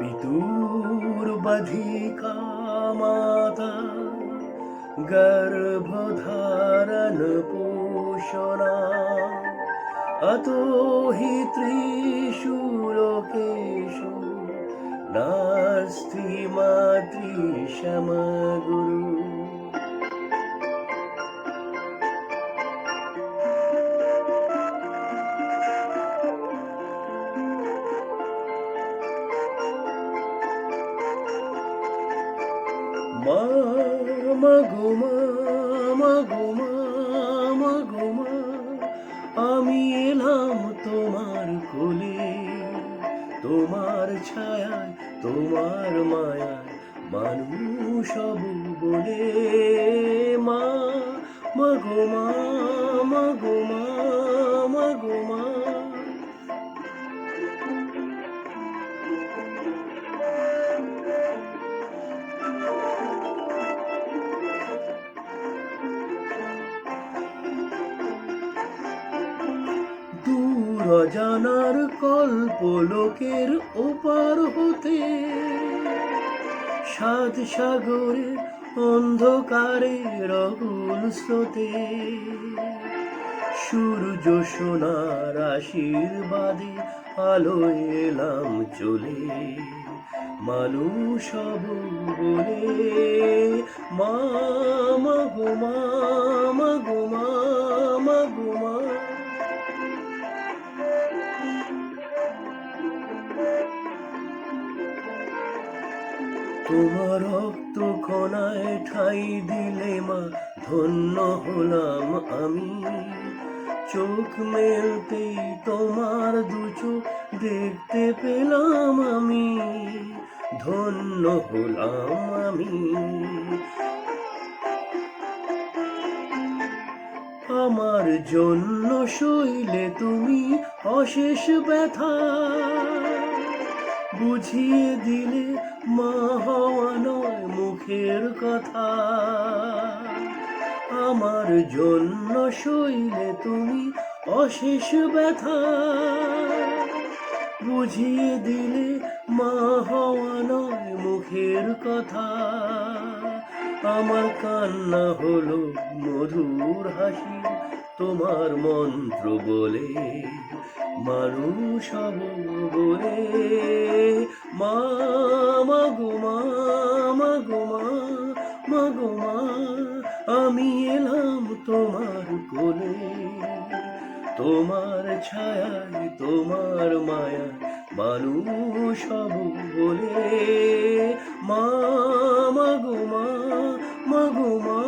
पितूर्बधिका माता गर्भधारणपोषणा अतो हि त्रिषु लोकेषु नास्ति मातृशमगुरु মা মা গো মা মা আমি এলাম তোমার কোলে, তোমার ছায়ায়, তোমার মায়ায়, মানুষ বলে, মা মা। দূর জানার কল্প লোকের ওপার হতে। সাত সাগরের অন্ধকারে রগুল স্রোতে। সূর্য সোনার আশীর্বাদে আলো এলাম চলে। মানুষ বলে, মা মা গো, মা মা। তোমার রক্ত কণায় ঠাই দিলে মা, ধন্য হলাম আমি। চোখ মেলতেই তোমার দু চোখ দেখতে পেলাম আমি, ধন্য হলাম আমি। আমার জন্য সইলে তুমি অশেষ ব্যথা। বুঝিয়ে দিলে মা হওয়া নয় মুখের কথা। আমার জন্য সইলে তুমি অশেষ ব্যথা। বুঝিয়ে দিলে মা হওয়া নয় মুখের কথা। আমার কান্না হলো মধুর হাসি। তোমার মন্ত্র বলে মানুষ বলে। মা মাগো মাগুমা আমি এলাম তোমার কোলে। তোমার ছায়ায়, তোমার মায়া মানুষ বলে। মা মাগো মা